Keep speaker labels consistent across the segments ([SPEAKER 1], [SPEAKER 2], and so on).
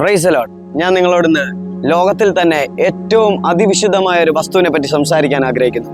[SPEAKER 1] Price load ഞാൻ നിങ്ങളോട് ലോകത്തിൽ തന്നെ ഏറ്റവും അതിവിശുദ്ധമായ ഒരു വസ്തുവിനെ പറ്റി സംസാരിക്കാൻ ആഗ്രഹിക്കുന്നു.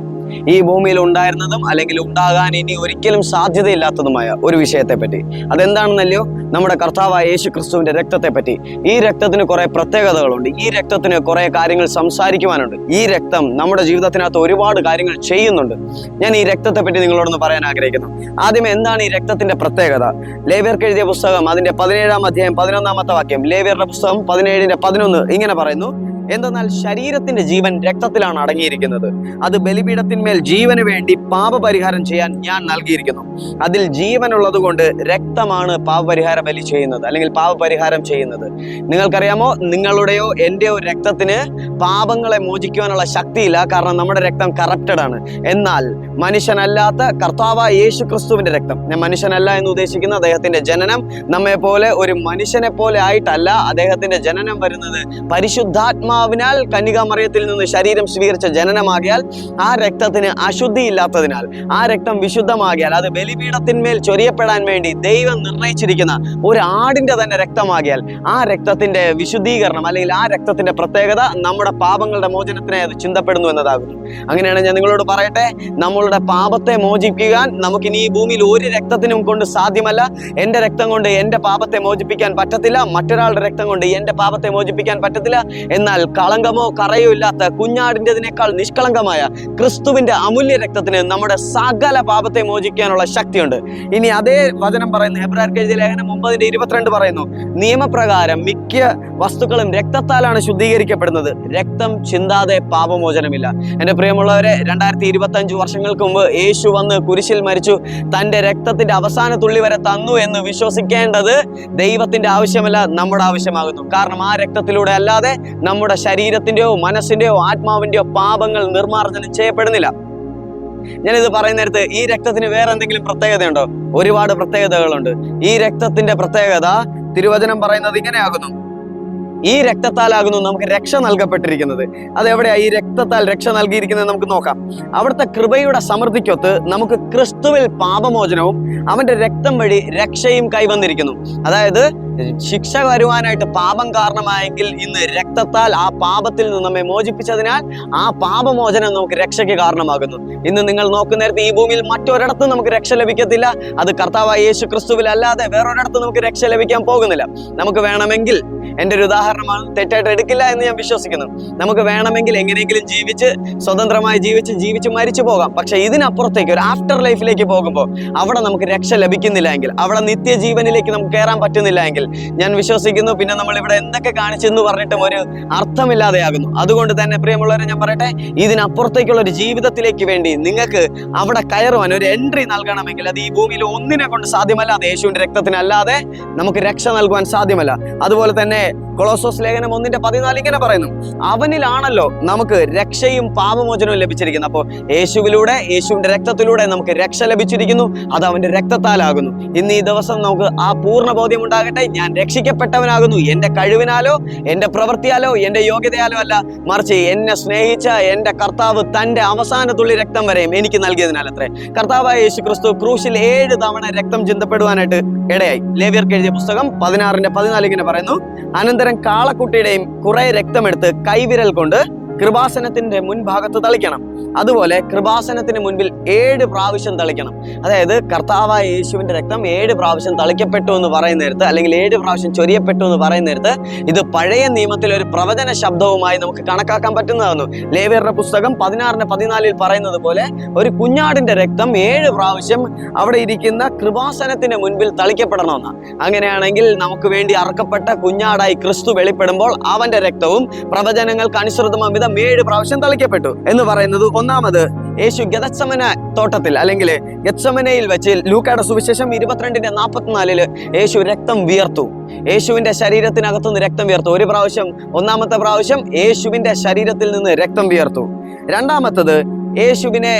[SPEAKER 1] ഈ ഭൂമിയിൽ ഉണ്ടായിരുന്നതും അല്ലെങ്കിൽ ഉണ്ടാകാൻ ഇനി ഒരിക്കലും സാധ്യതയില്ലാത്തതുമായ ഒരു വിഷയത്തെ പറ്റി അതെന്താണെന്നല്ലയോ? നമ്മുടെ കർത്താവായ യേശു രക്തത്തെ പറ്റി ഈ രക്തത്തിന് കുറെ പ്രത്യേകതകളുണ്ട്. ഈ രക്തത്തിന് കുറെ കാര്യങ്ങൾ സംസാരിക്കുവാനുണ്ട്. ഈ രക്തം നമ്മുടെ ജീവിതത്തിനകത്ത് ഒരുപാട് കാര്യങ്ങൾ ചെയ്യുന്നുണ്ട്. ഞാൻ ഈ രക്തത്തെ പറ്റി നിങ്ങളോടൊന്ന് പറയാൻ ആഗ്രഹിക്കുന്നു. ആദ്യം എന്താണ് ഈ രക്തത്തിന്റെ പ്രത്യേകത? ലേവ്യർക്ക് എഴുതിയ പുസ്തകം അതിന്റെ പതിനേഴാം അധ്യായം പതിനൊന്നാമത്തെ വാക്യം. ലേവ്യരുടെ പുസ്തകം പതിനേഴിന്റെ പതിനൊന്ന് ഇങ്ങനെ പറയുന്നു. എന്തെന്നാൽ ശരീരത്തിന്റെ ജീവൻ രക്തത്തിലാണ് അടങ്ങിയിരിക്കുന്നത്. അത് ബലിപീഠത്തിന്മേൽ ജീവന് വേണ്ടി പാപപരിഹാരം ചെയ്യാൻ ഞാൻ നൽകിയിരിക്കുന്നു. അതിൽ ജീവനുള്ളത് കൊണ്ട് രക്തമാണ് പാപപരിഹാര ബലി ചെയ്യുന്നത് അല്ലെങ്കിൽ പാപപരിഹാരം ചെയ്യുന്നത്. നിങ്ങൾക്കറിയാമോ? നിങ്ങളുടെയോ എന്റെയോ രക്തത്തിന് പാപങ്ങളെ മോചിക്കുവാനുള്ള ശക്തിയില്ല. കാരണം നമ്മുടെ രക്തം കറപ്റ്റഡ് ആണ്. എന്നാൽ മനുഷ്യനല്ലാത്ത കർത്താവ് യേശു ക്രിസ്തുവിന്റെ രക്തം. ഞാൻ മനുഷ്യനല്ല എന്ന് ഉദ്ദേശിക്കുന്ന അദ്ദേഹത്തിന്റെ ജനനം നമ്മെ പോലെ ഒരു മനുഷ്യനെ പോലെ ആയിട്ടല്ല. അദ്ദേഹത്തിന്റെ ജനനം വരുന്നത് പരിശുദ്ധാത്മാവിനാൽ കന്യകാമറിയത്തിൽ നിന്ന് ശരീരം സ്വീകരിച്ച ജനനമാകിയാൽ ആ രക്തത്തിന് അശുദ്ധി ഇല്ലാത്തതിനാൽ ആ രക്തം വിശുദ്ധമാകിയാൽ അത് ബലിപീഠത്തിന്മേൽ ചൊരിയപ്പെടാൻ വേണ്ടി ദൈവം നിർണയിച്ചിരിക്കുന്ന ഒരു ആടിന്റെ തന്നെ രക്തമാകിയാൽ ആ രക്തത്തിന്റെ വിശുദ്ധീകരണം അല്ലെങ്കിൽ ആ രക്തത്തിന്റെ പ്രത്യേകത നമ്മുടെ പാപങ്ങളുടെ മോചനത്തിനായി അത് ചിന്തപ്പെടുന്നു എന്നതാകുന്നു. അങ്ങനെയാണ് ഞാൻ നിങ്ങളോട് പറയട്ടെ നമ്മളുടെ പാപത്തെ മോചിപ്പിക്കാൻ നമുക്കിനി ഈ ഭൂമിയിൽ ഒരു രക്തത്തിനും കൊണ്ട് സാധ്യമല്ല. എന്റെ രക്തം കൊണ്ട് എന്റെ പാപത്തെ മോചിപ്പിക്കാൻ പറ്റത്തില്ല മറ്റൊരാളുടെ രക്തം കൊണ്ട് എന്റെ പാപത്തെ മോചിപ്പിക്കാൻ പറ്റത്തില്ല. എന്നാൽ കളങ്കമോ കറയോ ഇല്ലാത്ത കുഞ്ഞാടിന്റെതിനേക്കാൾ നിഷ്കളങ്കമായ ക്രിസ്തുവിന്റെ അമൂല്യ രക്തത്തിന് നമ്മുടെ സകല പാപത്തെ മോചിക്കാനുള്ള ശക്തിയുണ്ട്. ഇനി അതേ വചനം പറയുന്നു. ഹെബ്രാർക്ക് എഴുതിയ ലേഖനം ഒമ്പതിന്റെ ഇരുപത്തിരണ്ട് പറയുന്നു. നിയമപ്രകാരം മിക്ക വസ്തുക്കളും രക്തത്താലാണ് ശുദ്ധീകരിക്കപ്പെടുന്നത്. രക്തം ചിന്താതെ പാപമോചനമില്ല. എന്റെ പ്രിയമുള്ളവരെ രണ്ടായിരത്തി ഇരുപത്തി അഞ്ച് വർഷങ്ങൾക്ക് മുമ്പ് യേശു വന്ന് കുരിശിൽ മരിച്ചു. തന്റെ രക്തത്തിന്റെ അവസാന തുള്ളി വരെ തന്നു എന്ന് വിശ്വസിക്കേണ്ടത് ദൈവത്തിന്റെ ആവശ്യമല്ല നമ്മുടെ ആവശ്യമാകുന്നു. കാരണം ആ രക്തത്തിലൂടെ അല്ലാതെ നമ്മുടെ ശരീരത്തിന്റെയോ മനസ്സിന്റെയോ ആത്മാവിന്റെയോ പാപങ്ങൾ നിർമ്മാർജനം ചെയ്യപ്പെടുന്നില്ല. ഞാനിത് പറയുന്ന നേരത്ത് ഈ രക്തത്തിന് വേറെ എന്തെങ്കിലും പ്രത്യേകതയുണ്ടോ? ഒരുപാട് പ്രത്യേകതകളുണ്ട്. ഈ രക്തത്തിന്റെ പ്രത്യേകത തിരുവചനം പറയുന്നത് ഇങ്ങനെയാകുന്നു. ഈ രക്തത്താലാകുന്നു നമുക്ക് രക്ഷ നൽകപ്പെട്ടിരിക്കുന്നത്. അത് എവിടെയാ ഈ രക്തത്താൽ രക്ഷ നൽകിയിരിക്കുന്നത് നമുക്ക് നോക്കാം. അവിടുത്തെ കൃപയുടെ സമൃദ്ധിക്കൊത്ത് നമുക്ക് ക്രിസ്തുവിൽ പാപമോചനവും അവന്റെ രക്തം വഴി രക്ഷയും കൈവന്നിരിക്കുന്നു. അതായത് ശിക്ഷ വരുവാനായിട്ട് പാപം കാരണമായെങ്കിൽ ഇന്ന് രക്തത്താൽ ആ പാപത്തിൽ നിന്ന് നമ്മെ മോചിപ്പിച്ചതിനാൽ ആ പാപമോചനം നമുക്ക് രക്ഷയ്ക്ക് കാരണമാകുന്നു. ഇന്ന് നിങ്ങൾ നോക്കുന്നേരത്ത് ഈ ഭൂമിയിൽ മറ്റൊരിടത്തും നമുക്ക് രക്ഷ ലഭിക്കത്തില്ല. അത് കർത്താവായ യേശു ക്രിസ്തുവിൽ അല്ലാതെ വേറൊരിടത്തും നമുക്ക് രക്ഷ ലഭിക്കാൻ പോകുന്നില്ല. നമുക്ക് വേണമെങ്കിൽ എന്റെ ഒരു ഉദാഹരണമാണ് തെറ്റായിട്ട് എടുക്കില്ല എന്ന് ഞാൻ വിശ്വസിക്കുന്നു. നമുക്ക് വേണമെങ്കിൽ എങ്ങനെയെങ്കിലും ജീവിച്ച് സ്വതന്ത്രമായി ജീവിച്ച് ജീവിച്ച് മരിച്ചു പോകാം. പക്ഷേ ഇതിനപ്പുറത്തേക്ക് ഒരു ആഫ്റ്റർ ലൈഫിലേക്ക് പോകുമ്പോൾ അവിടെ നമുക്ക് രക്ഷ ലഭിക്കുന്നില്ല എങ്കിൽ അവിടെ നിത്യജീവനിലേക്ക് നമുക്ക് കയറാൻ പറ്റുന്നില്ല എങ്കിൽ ഞാൻ വിശ്വസിക്കുന്നു. പിന്നെ നമ്മൾ ഇവിടെ എന്തൊക്കെ കാണിച്ചെന്ന് പറഞ്ഞിട്ടും ഒരു അർത്ഥമില്ലാതെയാകുന്നു. അതുകൊണ്ട് തന്നെ പ്രിയമുള്ളവരെ ഞാൻ പറയട്ടെ ഇതിനപ്പുറത്തേക്കുള്ള ഒരു ജീവിതത്തിലേക്ക് വേണ്ടി നിങ്ങൾക്ക് അവിടെ കയറുവാൻ ഒരു എൻട്രി നൽകണമെങ്കിൽ അത് ഈ ഭൂമിയിൽ ഒന്നിനെ കൊണ്ട് സാധ്യമല്ല അത് യേശുവിന്റെ രക്തത്തിനല്ലാതെ നമുക്ക് രക്ഷ നൽകുവാൻ സാധ്യമല്ല. അതുപോലെ തന്നെ കൊളോസോസ് ലേഖനം ഒന്നിന്റെ പതിനാല് ഇങ്ങനെ പറയുന്നു അവനിലാണല്ലോ നമുക്ക് രക്ഷയും പാപമോചനവും ലഭിച്ചിരിക്കുന്നത്. അപ്പോൾ യേശുവിലൂടെ യേശുവിന്റെ രക്തത്തിലൂടെ നമുക്ക് രക്ഷ ലഭിച്ചിരിക്കുന്നു അത് അവന്റെ രക്തത്താലാകുന്നു. ഇന്ന് ഈ ദിവസം നമുക്ക് ആ പൂർണ ബോധ്യം ഉണ്ടാകട്ടെ. ഞാൻ രക്ഷിക്കപ്പെട്ടവനാകുന്നു. എന്റെ കഴിവിനാലോ എന്റെ പ്രവൃത്തിയാലോ എന്റെ യോഗ്യതയാലോ അല്ല. മറിച്ച് എന്നെ സ്നേഹിച്ച എന്റെ കർത്താവ് തന്റെ അവസാന തുള്ളി രക്തം വരെയും എനിക്ക് നൽകിയതിനാൽ അത്രേ കർത്താവായ യേശു ക്രിസ്തു ക്രൂശിൽ ഏഴ് തവണ രക്തം ചിന്തപ്പെടുവാനായിട്ട് ഇടയായി. ലേവ്യർക്ക് എഴുതിയ പുസ്തകം പതിനാറിന്റെ പതിനാല് ഇങ്ങനെ പറയുന്നു അനന്തരം കാളക്കുട്ടിയുടെയും കുറെ രക്തമെടുത്ത് കൈവിരൽ കൊണ്ട് കൃപാസനത്തിന്റെ മുൻഭാഗത്ത് തളിക്കണം. അതുപോലെ കൃപാസനത്തിന് മുൻപിൽ ഏഴ് പ്രാവശ്യം തളിക്കണം. അതായത് കർത്താവായ യേശുവിന്റെ രക്തം ഏഴ് പ്രാവശ്യം തളിക്കപ്പെട്ടു എന്ന് പറയുന്ന നേരത്ത് അല്ലെങ്കിൽ ഏഴ് പ്രാവശ്യം ചൊരിയപ്പെട്ടു എന്ന് പറയുന്ന നേരത്ത് ഇത് പഴയ നിയമത്തിലെ ഒരു പ്രവചന ശബ്ദവുമായി നമുക്ക് കണക്കാക്കാൻ പറ്റുന്നതാണ് ലേവിയറുടെ പുസ്തകം പതിനാറിന് പതിനാലിൽ പറയുന്നത് പോലെ ഒരു കുഞ്ഞാടിന്റെ രക്തം ഏഴ് പ്രാവശ്യം അവിടെ ഇരിക്കുന്ന കൃപാസനത്തിന് മുൻപിൽ തളിക്കപ്പെടണമെന്ന. അങ്ങനെയാണെങ്കിൽ നമുക്ക് വേണ്ടി അറക്കപ്പെട്ട കുഞ്ഞാടായി ക്രിസ്തു വെളിപ്പെടുമ്പോൾ അവന്റെ രക്തവും പ്രവചനങ്ങൾക്ക് അനുസൃതമാം. വിധം ഏഴ് പ്രാവശ്യം തളിക്കപ്പെട്ടു എന്ന് പറയുന്നത് ഒന്നാമത് യേശു ഗതച്ചമന തോട്ടത്തിൽ അല്ലെങ്കിൽ ഗച്ചമനയിൽ വെച്ച് ലൂക്കയുടെ സുവിശേഷം ഇരുപത്തിരണ്ടിന്റെ നാൽപ്പത്തിനാലിൽ യേശു രക്തം വിയർത്തു. യേശുവിന്റെ ശരീരത്തിനകത്തുനിന്ന് രക്തം വിയർത്തു. ഒരു പ്രാവശ്യം ഒന്നാമത്തെ പ്രാവശ്യം യേശുവിന്റെ ശരീരത്തിൽ നിന്ന് രക്തം വിയർത്തു. രണ്ടാമത്തത് യേശുവിനെ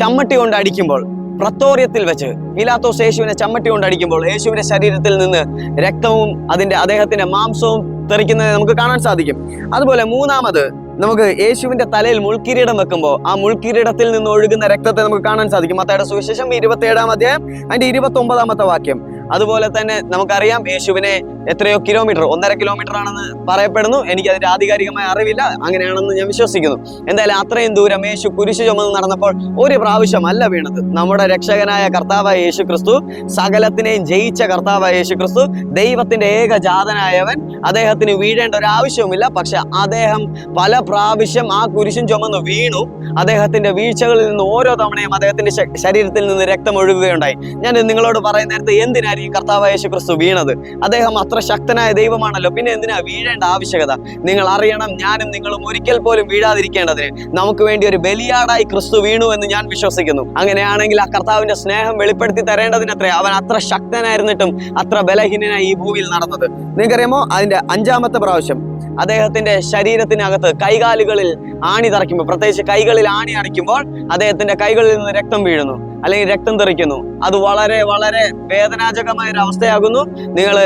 [SPEAKER 1] ചമ്മട്ടി കൊണ്ട് അടിക്കുമ്പോൾ പ്രത്തോറിയത്തിൽ വെച്ച് പിലാത്തോസ് യേശുവിനെ ചമ്മട്ടി കൊണ്ട് അടിക്കുമ്പോൾ യേശുവിന്റെ ശരീരത്തിൽ നിന്ന് രക്തവും അതിന്റെ അദ്ദേഹത്തിന്റെ മാംസവും തെറിക്കുന്നത് നമുക്ക് കാണാൻ സാധിക്കും. അതുപോലെ മൂന്നാമത് നമുക്ക് യേശുവിന്റെ തലയിൽ മുൾക്കിരീടം വെക്കുമ്പോൾ ആ മുൾക്കിരീടത്തിൽ നിന്ന് ഒഴുകുന്ന രക്തത്തെ നമുക്ക് കാണാൻ സാധിക്കും. മത്തയുടെ സുവിശേഷം ഇരുപത്തി ഏഴാം അധ്യായം അതിന്റെ ഇരുപത്തി ഒമ്പതാമത്തെ വാക്യം. അതുപോലെ തന്നെ നമുക്കറിയാം യേശുവിനെ എത്രയോ കിലോമീറ്റർ ഒന്നര കിലോമീറ്റർ ആണെന്ന് പറയപ്പെടുന്നു. എനിക്ക് അതിന്റെ ആധികാരികമായ അറിവില്ല. അങ്ങനെയാണെന്ന് ഞാൻ വിശ്വസിക്കുന്നു. എന്തായാലും അത്രയും ദൂരം യേശു കുരിശു ചുമന്ന് നടന്നപ്പോൾ ഒരു പ്രാവശ്യം അല്ല വീണത്. നമ്മുടെ രക്ഷകനായ കർത്താവായ യേശു ക്രിസ്തു സകലത്തിനെയും ജയിച്ച കർത്താവായ യേശു ക്രിസ്തു ദൈവത്തിന്റെ ഏകജാതനായവൻ അദ്ദേഹത്തിന് വീഴേണ്ട ഒരു ആവശ്യവുമില്ല. പക്ഷെ അദ്ദേഹം പല പ്രാവശ്യം ആ കുരിശും ചുമന്ന് വീണു. അദ്ദേഹത്തിന്റെ വീഴ്ചകളിൽ നിന്ന് ഓരോ തവണയും അദ്ദേഹത്തിന്റെ ശരീരത്തിൽ നിന്ന് രക്തം ഒഴുകുകയുണ്ടായി. ഞാൻ നിങ്ങളോട് പറയുന്ന നേരത്തെ എന്തിനായിരിക്കും കർത്താവായ യേശു ക്രിസ്തു വീണത്? അദ്ദേഹം അത്ര ശക്തനായ ദൈവമാണല്ലോ. പിന്നെ എന്തിനാ വീഴേണ്ട ആവശ്യകത? നിങ്ങൾ അറിയണം ഞാനും നിങ്ങളും ഒരിക്കൽ പോലും വീഴാതിരിക്കേണ്ടതിന് നമുക്ക് വേണ്ടി ഒരു ബലിയാടായി ക്രിസ്തു വീണു എന്ന് ഞാൻ വിശ്വസിക്കുന്നു. അങ്ങനെയാണെങ്കിൽ ആ കർത്താവിന്റെ സ്നേഹം വെളിപ്പെടുത്തി തരേണ്ടതിനത്രേ അവൻ അത്ര ശക്തനായിരുന്നിട്ടും അത്ര ബലഹീനനായി ഈ ഭൂമിയിൽ നടന്നത്. നിങ്ങൾക്കറിയാമോ? അതിന്റെ അഞ്ചാമത്തെ പ്രാവശ്യം അദ്ദേഹത്തിന്റെ ശരീരത്തിനകത്ത് കൈകാലുകളിൽ ആണി തറയ്ക്കുമ്പോൾ പ്രത്യേകിച്ച് കൈകളിൽ ആണി അടിക്കുമ്പോൾ അദ്ദേഹത്തിന്റെ കൈകളിൽ നിന്ന് രക്തം വീഴുന്നു അല്ലെങ്കിൽ രക്തം തെറിക്കുന്നു. അത് വളരെ വളരെ വേദനാജകമായ ഒരു അവസ്ഥയാകുന്നു. നിങ്ങൾ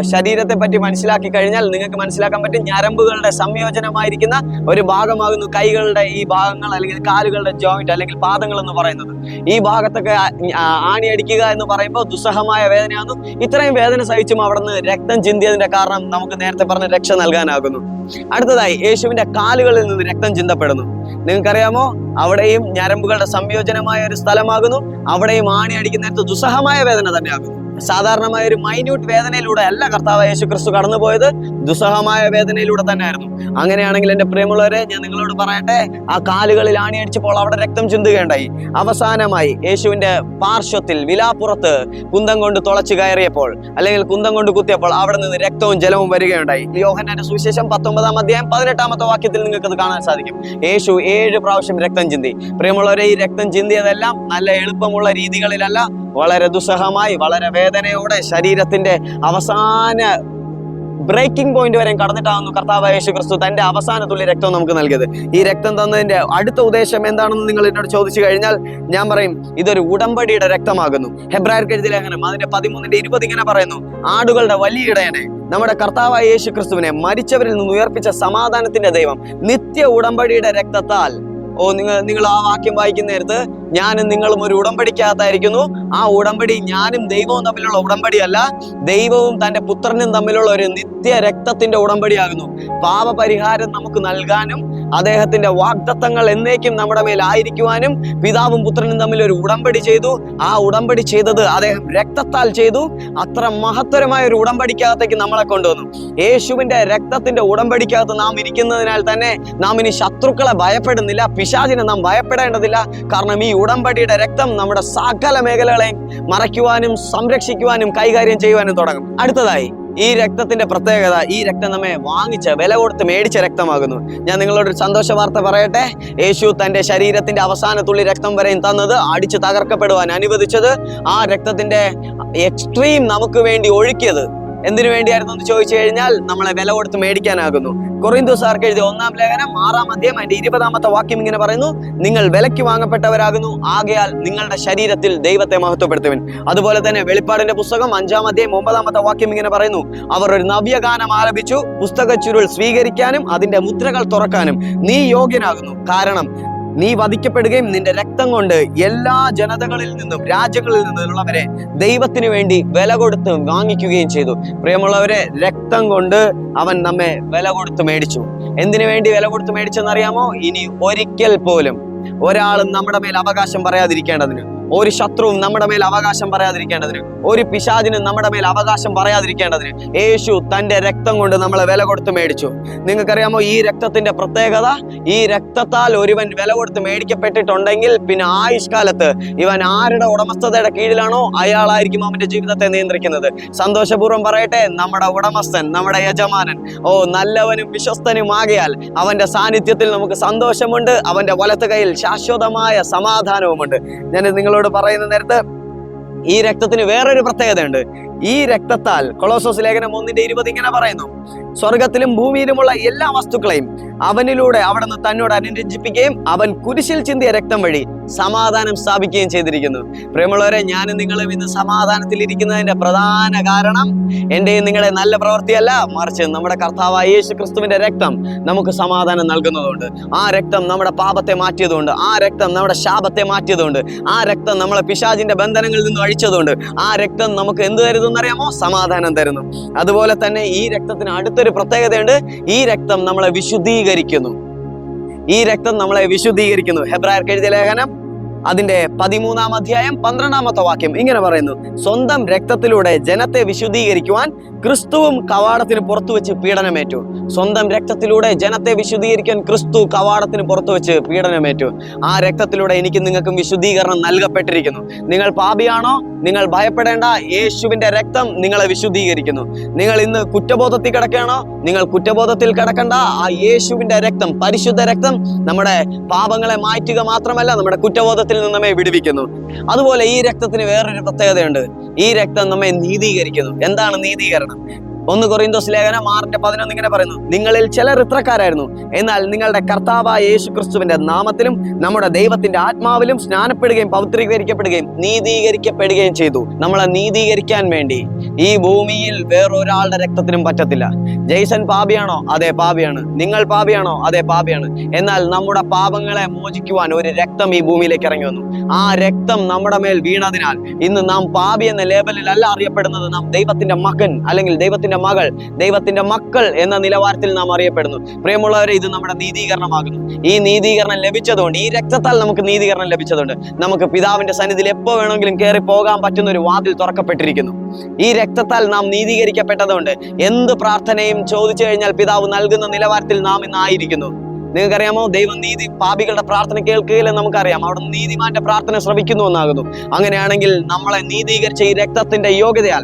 [SPEAKER 1] ശരീരത്തെ പറ്റി മനസ്സിലാക്കി കഴിഞ്ഞാൽ നിങ്ങൾക്ക് മനസ്സിലാക്കാൻ പറ്റും ഞരമ്പുകളുടെ സംയോജനമായിരിക്കുന്ന ഒരു ഭാഗമാകുന്നു കൈകളുടെ ഈ ഭാഗങ്ങൾ അല്ലെങ്കിൽ കാലുകളുടെ ജോയിന്റ് അല്ലെങ്കിൽ പാദങ്ങൾ എന്ന് പറയുന്നത്. ഈ ഭാഗത്തൊക്കെ ആണി അടിക്കുക എന്ന് പറയുമ്പോൾ ദുസ്സഹമായ വേദനയാകുന്നു. ഇത്രയും വേദന സഹിച്ചും അവിടെ നിന്ന് രക്തം ചിന്തിയതിന്റെ കാരണം നമുക്ക് നേരത്തെ പറഞ്ഞ രക്ഷ നൽകാനാകുന്നു. അടുത്തതായി യേശുവിന്റെ കാലുകളിൽ നിന്ന് രക്തം ചിന്തപ്പെടുന്നു. നിങ്ങൾക്കറിയാമോ? അവിടെയും ഞരമ്പുകളുടെ സംയോജനമായ ഒരു സ്ഥലമാകുന്നു. അവിടെയും ആണി അടിക്കുന്ന നേരത്തെ ദുസ്സഹമായ വേദന തന്നെയാകുന്നു. സാധാരണമായ ഒരു മൈന്യൂട്ട് വേദനയിലൂടെ അല്ല കർത്താവ് യേശു ക്രിസ്തു കടന്നുപോയത് ദുസ്സഹമായ വേദനയിലൂടെ തന്നെയായിരുന്നു. അങ്ങനെയാണെങ്കിൽ എന്റെ പ്രിയമുള്ളവരെ ഞാൻ നിങ്ങളോട് പറയട്ടെ ആ കാലുകളിൽ ആണിയടിച്ചപ്പോൾ അവിടെ രക്തം ചിന്തുകയുണ്ടായി. അവസാനമായി യേശുവിന്റെ പാർശ്വത്തിൽ വിലാപ്പുറത്ത് കുന്തം കൊണ്ട് തുളച്ചു കയറിയപ്പോൾ അല്ലെങ്കിൽ കുന്തം കൊണ്ട് കുത്തിയപ്പോൾ അവിടെ നിന്ന് രക്തവും ജലവും വരികയുണ്ടായി. യോഹന്നാന്റെ സുവിശേഷം പത്തൊമ്പതാം അധ്യായം പതിനെട്ടാമത്തെ വാക്യത്തിൽ നിങ്ങൾക്ക് അത് കാണാൻ സാധിക്കും. യേശു ഏഴ് പ്രാവശ്യം രക്തം ചിന്തി. പ്രിയമുള്ളവരെ ഈ രക്തം ചിന്തിയതെല്ലാം നല്ല എളുപ്പമുള്ള രീതികളിലല്ല വളരെ ദുസ്സഹമായി വളരെ വേദനയോടെ ശരീരത്തിന്റെ അവസാന ബ്രേക്കിംഗ് പോയിന്റ് വരെ കടന്നിട്ടാണെന്ന് കർത്താവ് യേശു ക്രിസ്തു തന്റെ അവസാന തുള്ളി രക്തം നമുക്ക് നൽകിയത്. ഈ രക്തം തന്നതിന്റെ അടുത്ത ഉദ്ദേശം എന്താണെന്ന് നിങ്ങൾ എന്നോട് ചോദിച്ചു കഴിഞ്ഞാൽ ഞാൻ പറയും ഇതൊരു ഉടമ്പടിയുടെ രക്തമാകുന്നു. ഹെബ്രായർക്ക് എഴുതിയ ലേഖനം അതിന്റെ പതിമൂന്നിന്റെ ഇരുപത് ഇങ്ങനെ പറയുന്നു ആടുകളുടെ വലിയ ഇടയനെ നമ്മുടെ കർത്താവായ യേശു ക്രിസ്തുവിനെ മരിച്ചവരിൽ നിന്ന് ഉയർപ്പിച്ച സമാധാനത്തിന്റെ ദൈവം നിത്യ ഉടമ്പടിയുടെ രക്തത്താൽ ഓ നിങ്ങൾ നിങ്ങൾ ആ വാക്യം വായിക്കുന്ന നേരത്ത് ഞാനും നിങ്ങളും ഒരു ഉടമ്പടിക്കകത്തായിരിക്കുന്നു. ആ ഉടമ്പടി ഞാനും ദൈവവും തമ്മിലുള്ള ഉടമ്പടിയല്ല. ദൈവവും തന്റെ പുത്രനും തമ്മിലുള്ള ഒരു നിത്യ രക്തത്തിന്റെ ഉടമ്പടിയാകുന്നു. പാപപരിഹാരം നമുക്ക് നൽകാനും അദ്ദേഹത്തിന്റെ വാഗ്ദത്തങ്ങൾ എന്നേക്കും നമ്മുടെ മേൽ ആയിരിക്കുവാനും പിതാവും പുത്രനും തമ്മിൽ ഒരു ഉടമ്പടി ചെയ്തു. ആ ഉടമ്പടി ചെയ്തത് അദ്ദേഹം രക്തത്താൽ ചെയ്തു. അത്ര മഹത്തരമായ ഒരു ഉടമ്പടിക്കകത്തേക്ക് നമ്മളെ കൊണ്ടുവന്നു. യേശുവിന്റെ രക്തത്തിന്റെ ഉടമ്പടിക്കകത്ത് നാം ഇരിക്കുന്നതിനാൽ തന്നെ നാം ഇനി ശത്രുക്കളെ ഭയപ്പെടുന്നില്ല. പിശാചിനെ നാം ഭയപ്പെടേണ്ടതില്ല. കാരണം ഈ ഉടമ്പടിയുടെ രക്തം നമ്മുടെ സകല മേഖലകളെ മറയ്ക്കുവാനും സംരക്ഷിക്കുവാനും കൈകാര്യം ചെയ്യുവാനും തുടങ്ങും. അടുത്തതായി ഈ രക്തത്തിന്റെ പ്രത്യേകത ഈ രക്തം നമ്മെ വാങ്ങിച്ച വില കൊടുത്ത് മേടിച്ച രക്തമാകുന്നു. ഞാൻ നിങ്ങളോട് ഒരു സന്തോഷ വാർത്ത പറയട്ടെ. യേശു തന്റെ ശരീരത്തിന്റെ അവസാന തുള്ളി രക്തം വരെയും തന്നത് അടിച്ച് തകർക്കപ്പെടുവാൻ അനുവദിച്ചത് ആ രക്തത്തിന്റെ എക്സ്ട്രീം നമുക്ക് വേണ്ടി ഒഴുക്കിയത്. എന്തിനു വേണ്ടിയായിരുന്നു എന്ന് ചോദിച്ചു കഴിഞ്ഞാൽ നമ്മളെ വില കൊടുത്ത് മേടിക്കാനാകുന്നു. കൊറിന്തോസാർക്ക് എഴുതിയ ഒന്നാം ലേഖനം ആറാം അധ്യയം അതിന്റെ ഇരുപതാമത്തെ വാക്യം ഇങ്ങനെ പറയുന്നു നിങ്ങൾ വിലയ്ക്ക് വാങ്ങപ്പെട്ടവരാകുന്നു ആകയാൽ നിങ്ങളുടെ ശരീരത്തിൽ ദൈവത്തെ മഹത്വപ്പെടുത്തുവിൻ. അതുപോലെ തന്നെ വെളിപ്പാടിന്റെ പുസ്തകം അഞ്ചാം അധ്യയം ഒമ്പതാമത്തെ വാക്യം ഇങ്ങനെ പറയുന്നു അവർ ഒരു നവ്യഗാനം ആരംഭിച്ചു പുസ്തക ചുരുൾ സ്വീകരിക്കാനും അതിന്റെ മുദ്രകൾ തുറക്കാനും നീ യോഗ്യനാകുന്നു. കാരണം നീ വധിക്കപ്പെടുകയും നിന്റെ രക്തം കൊണ്ട് എല്ലാ ജനതകളിൽ നിന്നും രാജ്യങ്ങളിൽ നിന്നുള്ളവരെ ദൈവത്തിന് വേണ്ടി വില കൊടുത്ത് വാങ്ങിക്കുകയും ചെയ്തു. പ്രിയമുള്ളവരെ രക്തം കൊണ്ട് അവൻ നമ്മെ വില കൊടുത്ത് മേടിച്ചു. എന്തിനു വേണ്ടി വില കൊടുത്ത് മേടിച്ചെന്നറിയാമോ? ഇനി ഒരിക്കൽ പോലും ഒരാളും നമ്മുടെ മേൽ അവകാശം പറയാതിരിക്കേണ്ടതിന്. ഒരു ശത്രുവും നമ്മുടെ മേൽ അവകാശം പറയാതിരിക്കേണ്ടതിന് ഒരു പിശാചിനും നമ്മുടെ മേൽ അവകാശം പറയാതിരിക്കേണ്ടതിന് യേശു തന്റെ രക്തം കൊണ്ട് നമ്മളെ വില കൊടുത്ത് മേടിച്ചു. നിങ്ങൾക്കറിയാമോ ഈ രക്തത്തിന്റെ പ്രത്യേകത? ഈ രക്തത്താൽ ഒരുവൻ വില കൊടുത്ത് മേടിക്കപ്പെട്ടിട്ടുണ്ടെങ്കിൽ പിന്നെ ആയുഷ്കാലത്ത് ഇവൻ ആരുടെ ഉടമസ്ഥതയുടെ കീഴിലാണോ? അയാളായിരിക്കും അവന്റെ ജീവിതത്തെ നിയന്ത്രിക്കുന്നത്. സന്തോഷപൂർവം പറയട്ടെ നമ്മുടെ ഉടമസ്ഥൻ നമ്മുടെ യജമാനൻ ഓ നല്ലവനും വിശ്വസ്തനും ആകയാൽ അവന്റെ സാന്നിധ്യത്തിൽ നമുക്ക് സന്തോഷമുണ്ട് അവന്റെ വലത്ത് കയ്യിൽ ശാശ്വതമായ സമാധാനവുമുണ്ട്. ഞാൻ നിങ്ങളോട് പറയുന്ന നേരത്ത് ഈ രക്തത്തിന് വേറൊരു പ്രത്യേകതയുണ്ട്. ഈ രക്തത്താൽ കൊളോസോസ് ലേഖനം ഒന്നിന്റെ ഇരുപത് ഇങ്ങനെ പറയുന്നു. സ്വർഗത്തിലും ഭൂമിയിലുമുള്ള എല്ലാ വസ്തുക്കളെയും അവനിലൂടെ അവിടുന്ന് തന്നോട് അനുരഞ്ജിപ്പിക്കുകയും അവൻ കുരിശിൽ ചിന്തിയ രക്തം വഴി സമാധാനം സ്ഥാപിക്കുകയും ചെയ്തിരിക്കുന്നു. പ്രിയമുള്ളവരെ ഞാനും നിങ്ങളും ഇന്ന് സമാധാനത്തിൽ ഇരിക്കുന്നതിന്റെ പ്രധാന കാരണം എന്റെയും നിങ്ങളുടെ നല്ല പ്രവൃത്തിയല്ല മറിച്ച് നമ്മുടെ കർത്താവായ യേശു ക്രിസ്തുവിന്റെ രക്തം നമുക്ക് സമാധാനം നൽകുന്നതുകൊണ്ട്. ആ രക്തം നമ്മുടെ പാപത്തെ മാറ്റിയതുകൊണ്ട് ആ രക്തം നമ്മുടെ ശാപത്തെ മാറ്റിയതുകൊണ്ട് ആ രക്തം നമ്മളെ പിശാചിന്റെ ബന്ധനങ്ങളിൽ നിന്ന് അഴിച്ചതുകൊണ്ട് ആ രക്തം നമുക്ക് എന്ത് അറിയാമോ സമാധാനം തരുന്നു. അതുപോലെ തന്നെ ഈ രക്തത്തിന് അടുത്തൊരു പ്രത്യേകതയുണ്ട്. ഈ രക്തം നമ്മളെ വിശുദ്ധീകരിക്കുന്നു. ഈ രക്തം നമ്മളെ വിശുദ്ധീകരിക്കുന്നു. ഹെബ്രാർക്ക് എഴുതിയ ലേഖനം അതിന്റെ പതിമൂന്നാം അധ്യായം പന്ത്രണ്ടാമത്തെ വാക്യം ഇങ്ങനെ പറയുന്നു. സ്വന്തം രക്തത്തിലൂടെ ജനത്തെ വിശുദ്ധീകരിക്കുവാൻ ക്രിസ്തുവും കവാടത്തിന് പുറത്തു വെച്ച് പീഡനമേറ്റു. സ്വന്തം രക്തത്തിലൂടെ ജനത്തെ വിശുദ്ധീകരിക്കാൻ ക്രിസ്തു കവാടത്തിന് പുറത്തു വെച്ച് പീഡനമേറ്റു. ആ രക്തത്തിലൂടെ എനിക്ക് നിങ്ങൾക്കും വിശുദ്ധീകരണം നൽകപ്പെട്ടിരിക്കുന്നു. നിങ്ങൾ പാപിയാണോ? നിങ്ങൾ ഭയപ്പെടേണ്ട. യേശുവിന്റെ രക്തം നിങ്ങളെ വിശുദ്ധീകരിക്കുന്നു. നിങ്ങൾ ഇന്ന് കുറ്റബോധത്തിൽ കിടക്കുകയാണോ? നിങ്ങൾ കുറ്റബോധത്തിൽ കിടക്കണ്ട. ആ യേശുവിന്റെ രക്തം പരിശുദ്ധ രക്തം നമ്മുടെ പാപങ്ങളെ മാറ്റുക മാത്രമല്ല നമ്മുടെ കുറ്റബോധത്തിൽ നിന്ന് നമ്മെ വിടുവിക്കുന്നു. അതുപോലെ ഈ രക്തത്തിന് വേറൊരു പ്രത്യേകതയുണ്ട്. ഈ രക്തം നമ്മെ നീതീകരിക്കുന്നു. എന്താണ് നീതീകരണം? ഒന്ന് കൊറിന്തോസ് ലേഖനം ആറിന്റെ പതിനൊന്ന് ഇങ്ങനെ പറയുന്നു. നിങ്ങളിൽ ചിലർ ഇത്രക്കാരായിരുന്നു എന്നാൽ നിങ്ങളുടെ കർത്താവായ യേശു ക്രിസ്തുവിന്റെ നാമത്തിലും നമ്മുടെ ദൈവത്തിന്റെ ആത്മാവിലും സ്നാനപ്പെടുകയും പവിത്രീകരിക്കപ്പെടുകയും നീതീകരിക്കപ്പെടുകയും ചെയ്തു. നമ്മളെ നീതീകരിക്കാൻ വേണ്ടി ഈ ഭൂമിയിൽ വേറൊരാളുടെ രക്തത്തിനും പറ്റത്തില്ല. ജയ്സൺ പാപിയാണോ? അതെ പാപിയാണ്. നിങ്ങൾ പാപിയാണോ? അതെ പാപിയാണ്. എന്നാൽ നമ്മുടെ പാപങ്ങളെ മോചിക്കുവാൻ ഒരു രക്തം ഈ ഭൂമിയിലേക്ക് ഇറങ്ങി വന്നു. ആ രക്തം നമ്മുടെ മേൽ വീണതിനാൽ ഇന്ന് നാം പാപി എന്ന ലേബലിൽ അല്ല അറിയപ്പെടുന്നത്. നാം ദൈവത്തിന്റെ മകൻ അല്ലെങ്കിൽ ദൈവത്തിന്റെ മകൾ ദൈവത്തിന്റെ മക്കൾ എന്ന നിലവാരത്തിൽ നാം അറിയപ്പെടുന്നു. പ്രിയമുള്ളവരെ ഇത് നമ്മുടെ നീതീകരണമാകുന്നു. ഈ നീതീകരണം ലഭിച്ചതുകൊണ്ട് ഈ രക്തത്താൽ നമുക്ക് നീതീകരണം ലഭിച്ചതുകൊണ്ട് നമുക്ക് പിതാവിന്റെ സന്നിധിയിൽ എപ്പോൾ വേണമെങ്കിലും കയറി പോകാൻ പറ്റുന്ന ഒരു വാതിൽ തുറക്കപ്പെട്ടിരിക്കുന്നു. ഈ രക്തത്താൽ നാം നീതീകരിക്കപ്പെട്ടതുകൊണ്ട് എന്ത് പ്രാർത്ഥനയും ചോദിച്ചു കഴിഞ്ഞാൽ പിതാവ് നൽകുന്ന നിലവാരത്തിൽ നാം ഇന്ന് ആയിരിക്കുന്നു. നിങ്ങൾക്കറിയാമോ? ദൈവം നീതി പാപികളുടെ പ്രാർത്ഥന കേൾക്കുകയില്ലെന്ന് നമുക്കറിയാം. അവിടെ നീതിമാന്റെ പ്രാർത്ഥന ശ്രവിക്കുന്നു എന്നാകുന്നു. അങ്ങനെയാണെങ്കിൽ നമ്മളെ നീതീകരിച്ച ഈ രക്തത്തിന്റെ യോഗ്യതയാൽ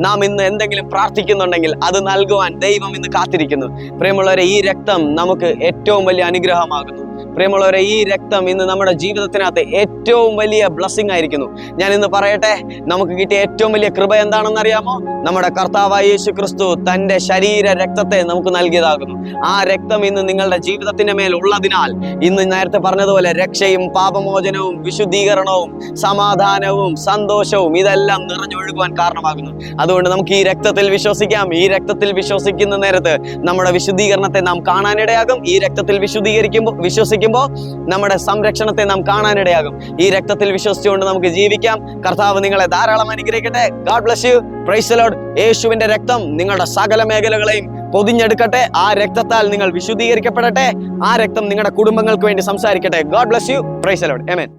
[SPEAKER 1] നാം ഇന്ന് എന്തെങ്കിലും പ്രാർത്ഥിക്കുന്നുണ്ടെങ്കിൽ അത് നൽകുവാൻ ദൈവം ഇന്ന് കാത്തിരിക്കുന്നു. പ്രിയമുള്ളവരെ ഈ രക്തം നമുക്ക് ഏറ്റവും വലിയ അനുഗ്രഹമാകുന്നു. പ്രിയമുള്ളവരെ ഈ രക്തം ഇന്ന് നമ്മുടെ ജീവിതത്തിനകത്ത് ഏറ്റവും വലിയ ബ്ലസ്സിംഗ് ആയിരിക്കുന്നു. ഞാൻ ഇന്ന് പറയട്ടെ നമുക്ക് കിട്ടിയ ഏറ്റവും വലിയ കൃപ എന്താണെന്ന് അറിയാമോ നമ്മുടെ കർത്താവായ യേശു ക്രിസ്തു തന്റെ ശരീര രക്തത്തെ നമുക്ക് നൽകിയതാകുന്നു. ആ രക്തം ഇന്ന് നിങ്ങളുടെ ജീവിതത്തിന്റെ മേൽ ഉള്ളതിനാൽ ഇന്ന് നേരത്തെ പറഞ്ഞതുപോലെ രക്ഷയും പാപമോചനവും വിശുദ്ധീകരണവും സമാധാനവും സന്തോഷവും ഇതെല്ലാം നിറഞ്ഞൊഴുകുവാൻ കാരണമാകുന്നു. അതുകൊണ്ട് നമുക്ക് ഈ രക്തത്തിൽ വിശ്വസിക്കാം. ഈ രക്തത്തിൽ വിശ്വസിക്കുന്ന നേരത്ത് നമ്മുടെ വിശുദ്ധീകരണത്തെ നാം കാണാനിടയാകും. ഈ രക്തത്തിൽ വിശുദ്ധീകരിക്കുമ്പോൾ വിശ്വസിക്കുമ്പോൾ നമ്മുടെ സംരക്ഷണത്തെ നാം കാണാനിടയാകും. ഈ രക്തത്തിൽ വിശ്വസിച്ചുകൊണ്ട് നമുക്ക് ജീവിക്കാം. കർത്താവ് നിങ്ങളെ ധാരാളം അനുഗ്രഹിക്കട്ടെ. God bless you praise lord യേശുവിന്റെ രക്തം നിങ്ങളുടെ സകല മേഖലകളെയും പൊതിഞ്ഞെടുക്കട്ടെ. ആ രക്തത്താൽ നിങ്ങൾ വിശുദ്ധീകരിക്കപ്പെടട്ടെ. ആ രക്തം നിങ്ങളുടെ കുടുംബങ്ങൾക്ക് വേണ്ടി സംസാരിക്കട്ടെ. God bless you praise lord amen